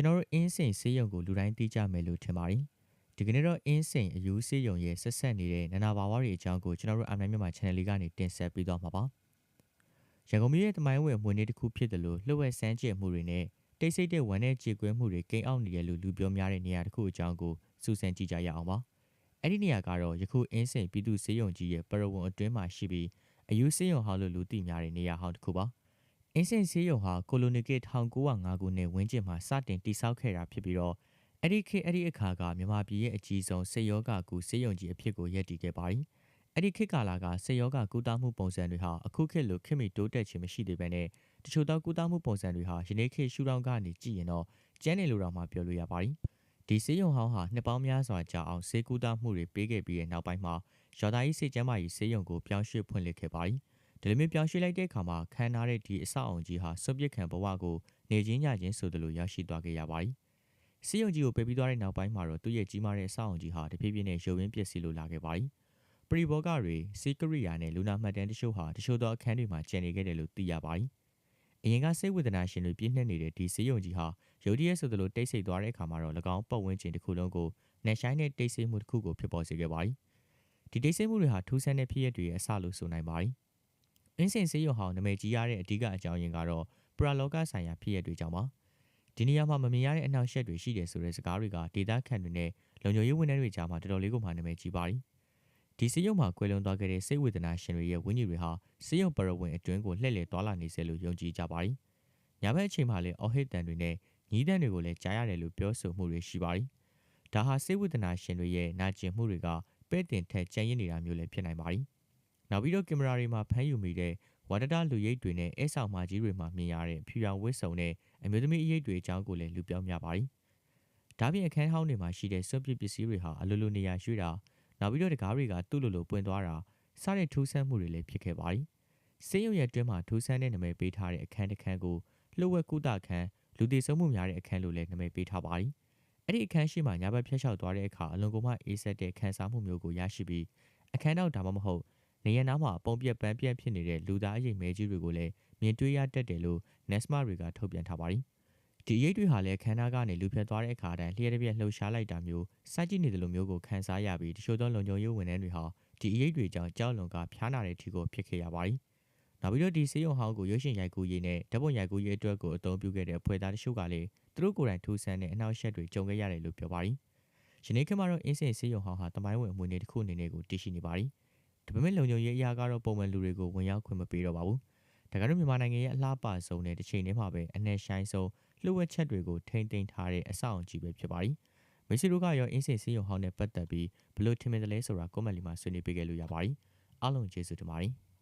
ကျွန်တော်တို့အင်းစိန်ဆေးရုံကိုလူတိုင်းသိကြမယ်လို့ထင်ပါတယ်ဒီကနေ့တော့အင်းစိန်အယူဆေးရုံရဲ့ဆက်ဆက်နေတဲ့နာနာဘာဝတွေအကြောင်းကိုကျွန်တော်တို့အနိုင်မြန်မာ channel လေးကနေတင်ဆက်ပေးသွားမှာပါရန်ကုန်မြို့ရဲ့တမိုင်းဝင်မွေနေ့တစ်ခုဖြစ်တယ်လို့လှုပ်ဝက်ဆန်းကျင်မှုတွေနဲ့တိတ်ဆိတ်တဲ့ဝမ်းနဲ့ကြေကွဲမှုတွေကိန်းအောင်နေရလို့လူပြောများတဲ့နေရာတစ်ခုအကြောင်းကိုစူးစမ်းကြည့်ကြရအောင်ပါအဲ့ဒီနေရာကတော့ယခုအင်းစိန်ပြည်သူဆေးရုံကြီးရဲ့ပရဝုံအတွင်းမှာရှိပြီးအယူဆေးရုံဟောင်းလို့လူသိများတဲ့နေရာဟောင်းတစ်ခုပါအ င်းစိန်ဆေးရုံဟာကိုလိုနီကေ1905ခုနှစ်ဝန်းကျင်မှာစတင်တည်ဆောက်ခဲ့တာဖြစ်ပြီးတော့အဲ့ဒီခေတ်အဲ့ဒီအခါကမြန်မာပြည်ရဲ့အကြီးဆုံးဆေးရောဂါကူဆေးရုံကြီးအဖြစ်ကိုရည်တည်ခဲ့ပါတယ်။အဲ့ဒီခေတ်ကာလကဆေးရောဂါကုသမှုပုံစံတွေဟာအခုခေတ်လိုခေတ်မီတိုးတက်ခြင်းမရှိသေးဘဲနဲ့တချို့သောကုသမှုပုံစံတွေဟာယနေ့ခေတ်ရှုထောင့်ကနေကြည့်ရင်တော့ကျန်းနေလို့တော့မှပြောလို့ရပါတယ်။ဒီဆေးရုံဟောင်းဟာနှစ်ပေါင်းများစွာကြာအောင်ဆေးကုသမှုတွေပေးခဲ့ပြီးတဲ့နောက်ပိုင်းမှာရော်ဒါကြီးဆေးကျန်းမာရေးဆေးရုံကိုပြောင်းရွှေ့ဖွင့်လှစ်ခဲ့ပါတယ်။ ဒီလိုမျိုးပြောင်းရွှေ့လိုက်တဲ့အခါမှာခန်းနာတဲ့ဒီအဆောက်အုံကြီးဟာစွန့်ပစ်ခံဘဝကိုနေချင်းညချင်းဆိုသလိုရရှိသွားခဲ့ရပါတယ်။စီယုံကြီးကိုပယ်ပြီးသွားတဲ့နောက်ပိုင်းမှာတော့သူ့ရဲ့ကြီးမားတဲ့အဆောက်အုံကြီးဟာတဖြည်းဖြည်းနဲ့ရုပ်ရင်းပျက်စီးလို့လာခဲ့ပါတယ်။ပရိဘောဂတွေစီကရိယာနဲ့လူနာမှတ်တမ်းတချို့ဟာတချို့သောအခန်းတွေမှာကျန်နေခဲ့တယ်လို့သိရပါတယ်။အရင်ကစိတ်ဝေဒနာရှင်တွေပြည့်နှက်နေတဲ့ဒီစီယုံကြီးဟာရုတ်တရက်ဆိုသလိုတိတ်ဆိတ်သွားတဲ့အခါမှာတော့၎င်းပတ်ဝန်းကျင်တစ်ခုလုံးကိုနှက်ဆိုင်တဲ့တိတ်ဆိတ်မှုတစ်ခုကိုဖြစ်ပေါ်စေခဲ့ပါတယ်။ဒီတိတ်ဆိတ်မှုတွေဟာထူးဆန်းတဲ့ဖြစ်ရပ်တွေရဲ့အစလို့ဆိုနိုင်ပါတယ်။ အင်းစင်စေးရုံဟောင်းနာမည်ကြီးရတဲ့အဓိကအကြောင်းရင်းကတော့ပရာလောကဆိုင်ရာဖြစ်ရပ်တွေကြောင့်ပါ။ဒီနေရာမှာမမြင်ရတဲ့အနောက်ရှက်တွေရှိတယ်ဆိုတဲ့စကားတွေကဒေတာခန့်တွေနဲ့လုံခြုံရေးဝန်ထမ်းတွေကြားမှာတော်တော်လေးကိုမှနာမည်ကြီးပါတယ်။ဒီစေယုံမှာကွယ်လွန်သွားခဲ့တဲ့စိတ်ဝေဒနာရှင်တွေရဲ့ဝိညာဉ်တွေဟာစေယုံပရဝင်းအတွင်းကိုလှည့်လည်သွားလာနေစေလို့ယုံကြည်ကြပါတယ်။ညဘက်အချိန်မှာလည်းအော်ဟစ်တန်တွေနဲ့ညီးတန်တွေကိုလည်းကြားရတယ်လို့ပြောဆိုမှုတွေရှိပါတယ်။ဒါဟာစိတ်ဝေဒနာရှင်တွေရဲ့နာကျင်မှုတွေကပဲ့တင်ထက်ကြံ့ရနေတာမျိုးလည်းဖြစ်နိုင်ပါတယ်။ နောက်ပြီးတော့ကင်မရာတွေမှာဖမ်းယူမိတဲ့ဝါဒတာလူရိပ်တွေနဲ့အဲဆောင်မာကြီးတွေမှာမြင်ရတဲ့ဖြူရောင်ဝတ်စုံနဲ့အမျိုးသမီးအရေးတွေအကြောင်းကိုလည်းလူပြောများပါတယ်။ဒါပြင်အခန်းဟောင်းတွေမှာရှိတဲ့စွန့်ပစ်ပစ္စည်းတွေဟာအလိုလိုနေရာရွှေ့တာနောက်ပြီးတော့တကားတွေကသူ့လိုလိုပွင့်သွားတာစတဲ့ထူးဆန်းမှုတွေလည်းဖြစ်ခဲ့ပါတယ်။စင်းရုံရဲ့အတွင်းမှာထူးဆန်းတဲ့နာမည်ပေးထားတဲ့အခန်းတစ်ခန်းကိုလှုပ်ဝက်ကုသခန်းလူသေးဆုံးမှုများတဲ့အခန်းလို့လည်းနာမည်ပေးထားပါတယ်။အဲ့ဒီအခန်းရှိမှညာဘက်ဖျက်လျှောက်သွားတဲ့အခါအလွန်ကုန်မှအေးဆက်တဲ့ခန်းစားမှုမျိုးကိုရရှိပြီးအခန်းနောက်ဒါမှမဟုတ် နေရနားမှာပုံပြက်ပန်းပြက်ဖြစ်နေတဲ့လူသားအရေးမဲကြီးတွေကိုလည်းမြင်တွေ့ရတတ်တယ်လို့ NESMA တွေကထုတ်ပြန်ထားပါတယ်။ဒီအရေးတွေဟာလည်းခန္ဓာကနေလူဖြတ်သွားတဲ့အခါတိုင်းလျှက်တစ်ပြက်လှုပ်ရှားလိုက်တာမျိုးစိုက်ကြည့်နေတယ်လို့မျိုးကိုခံစားရပြီးတချို့သောလုံခြုံရေးဝန်ထမ်းတွေဟာဒီအရေးတွေကြောင့်ကြောက်လွန်ကဖျားနာတဲ့ထီကိုဖြစ်ခဲ့ရပါတယ်။နောက်ပြီးတော့ဒီစေးရုံဟောင်းကိုရွှေရှင်ရိုက်ကူးရေးနဲ့ဓာတ်ပုံရိုက်ကူးရေးအတွက်ကိုအသုံးပြုခဲ့တဲ့အဖွဲ့သားတချို့ကလည်းသူတို့ကိုယ်တိုင်ထူးဆန်းတဲ့အနောက်ရှက်တွေကြုံခဲ့ရတယ်လို့ပြောပါတယ်။ယနေ့ခေတ်မှာတော့အင်းစင်စေးရုံဟောင်းဟာတမိုင်းဝင်အမွေအနှစ်တစ်ခုအနေနဲ့ကိုတည်ရှိနေပါတယ်။ ဒါပေမဲ့လုံခြုံရေးအရာကတော့ပုံမှန်လူတွေကိုဝင်ရောက်ခွင့်မပေးတော့ပါဘူး။ဒါကတော့မြန်မာနိုင်ငံရဲ့အလှပဆုံးတဲ့တစ်ချိန်တည်းမှာပဲအနှက်ဆိုင်ဆုံးလှုပ်ဝက်ချက်တွေကိုထိမ့်သိမ်းထားတဲ့အဆောက်အုံကြီးပဲဖြစ်ပါတယ်။မိတ်ဆွေတို့ကရောအင်းစင်စီယုံဟောင်းနဲ့ပတ်သက်ပြီးဘလို့ထင်မြင်တယ်လဲဆိုတာကွန်မန့်လေးမှာဆွေးနွေးပေးခဲ့လို့ရပါတယ်။အားလုံးကျေးဇူးတင်ပါတယ်။